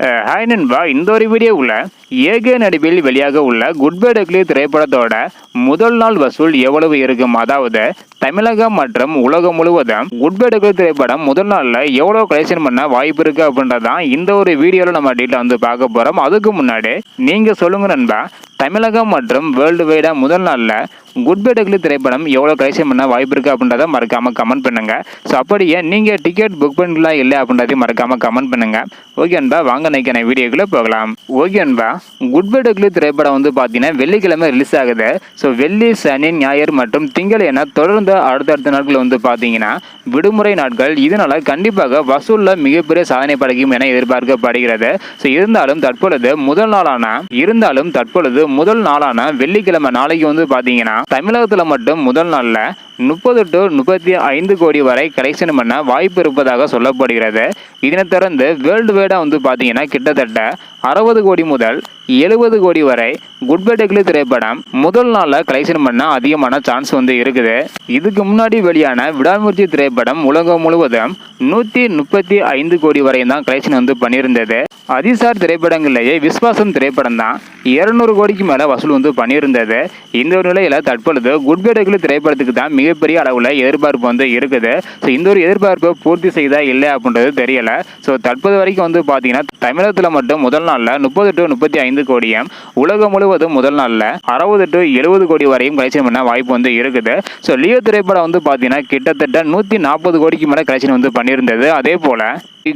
Hi நண்பா இந்த ஒரு வீடியோவில் ஏகே நடிப்பில் வெளியாக உள்ள குட் பை டக்லி திரைப்படத்தோட முதல் நாள் வசூல் எவ்வளவு இருக்கும்? அதாவது தமிழகம் மற்றும் உலகம் முழுவதும் குட் பை டக்லி திரைப்படம் முதல் நாளில் எவ்வளோ கலெக்ஷன் பண்ண வாய்ப்பு இருக்கு அப்படின்றதான் இந்த ஒரு வீடியோவில் நம்ம டீட்டெயில் வந்து பார்க்க போகிறோம் அதுக்கு முன்னாடி நீங்கள் சொல்லுங்க நண்பா தமிழகம் மற்றும் வேர்ல்டு வைடாக முதல் நாளில் குட் பை டக்லி திரைப்படம் எவ்வளோ கலெக்ஷன் பண்ண வாய்ப்பு இருக்குது அப்படின்றத மறக்காமல் கமெண்ட் பண்ணுங்க. ஸோ அப்படியே நீங்கள் டிக்கெட் புக் பண்ணலாம் இல்லை அப்படின்றதையும் மறக்காமல் கமெண்ட் பண்ணுங்க. ஓகே நண்பா வாங்க அன்னைக்கான வீடியோக்குள்ளே போகலாம். ஓகே அன்பா குட் பை டக்லி திரைப்படம் வந்து பார்த்தீங்கன்னா வெள்ளிக்கிழமை ரிலீஸ் ஆகுது. ஸோ வெள்ளி சனி ஞாயிறு மற்றும் திங்கள் என தொடர்ந்து அடுத்தடுத்த நாட்கள் வந்து பார்த்தீங்கன்னா விடுமுறை நாட்கள் இதனால் கண்டிப்பாக வசூலில் மிகப்பெரிய சாதனை படைக்கும் என எதிர்பார்க்கப்படுகிறது. ஸோ இருந்தாலும் தற்பொழுது முதல் நாளான இருந்தாலும் தற்பொழுது முதல் நாளான வெள்ளிக்கிழமை நாளைக்கு வந்து பார்த்தீங்கன்னா தமிழகத்தில் மட்டும் முதல் நாளில் முப்பது டு முப்பத்தி ஐந்து கோடி வரை கலெக்ஷன் பண்ண வாய்ப்பு இருப்பதாக சொல்லப்படுகிறது. இதனைத் தொடர்ந்து வேர்ல்டு வைடாக வந்து பார்த்தீங்கன்னா கிட்டத்தட்ட அறுபது கோடி முதல் எழுபது கோடி வரை குட் பை டெக்லி திரைப்படம் முதல் நாளில் கலெக்ஷன் பண்ண அதிகமான சான்ஸ் வந்து இருக்குது. இதுக்கு முன்னாடி வெளியான விடாமுயற்சி திரைப்படம் உலகம் முழுவதும் நூற்றி முப்பத்தி ஐந்து கோடி வரை தான் கலெக்ஷன் வந்து பண்ணியிருந்தது. அதிசார் திரைப்படங்கள்லேயே விஸ்வாசம் திரைப்படம் தான் இருநூறு கோடிக்கு மேலே வசூல் வந்து பண்ணியிருந்தது. இந்த ஒரு நிலையில் தற்பொழுது குட் பை டெக்லி திரைப்படத்துக்கு தான் மிகப்பெரிய அளவில் எதிர்பார்ப்பு வந்து இருக்குது. ஸோ இந்த ஒரு எதிர்பார்ப்பை பூர்த்தி செய்தா இல்லை அப்படின்றது தெரியல. ஸோ தற்போது வரைக்கும் வந்து பார்த்தீங்கன்னா தமிழகத்தில் மட்டும் முதல் நாளில் முப்பது டு முப்பத்தி ஐந்து கோடியும் உலகம் முழுவதும் முதல் நாளில் அறுபது டு எழுபது கோடி வரையும் கலெக்ஷன் பண்ண வாய்ப்பு வந்து இருக்குது. ஸோ லியோ திரைப்படம் வந்து பார்த்தீங்கன்னா கிட்டத்தட்ட நூற்றி நாற்பது கோடிக்கு மேலே கலெக்ஷன் வந்து பண்ணியிருந்தது. அதே போல்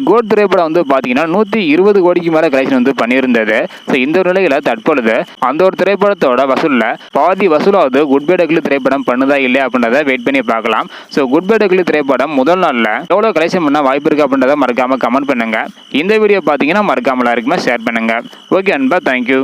கோட் திரைப்படம் வந்து பார்த்தீங்கன்னா நூற்றி இருபது கோடிக்கு மேலே கலெக்ஷன் வந்து பண்ணியிருந்தது. ஸோ இந்த ஒரு நிலையில் தற்பொழுது அந்த ஒரு திரைப்படத்தோட வசூலில் பாதி வசூலாவது குட் திரைப்படம் பண்ணுதா இல்லையா அப்படின்றத வெயிட் பண்ணி பார்க்கலாம். ஸோ குட் பை டக்லி திரைப்படம் முதல் நாளில் எவ்வளோ கலெக்ஷன் பண்ண வாய்ப்பு இருக்குது அப்படின்றத மறக்காமல் கமெண்ட் பண்ணுங்க. இந்த வீடியோ பார்த்தீங்கன்னா மறக்காமல் இருக்குமே ஷேர் பண்ணுங்க. ஓகே அன்பா தேங்க்யூ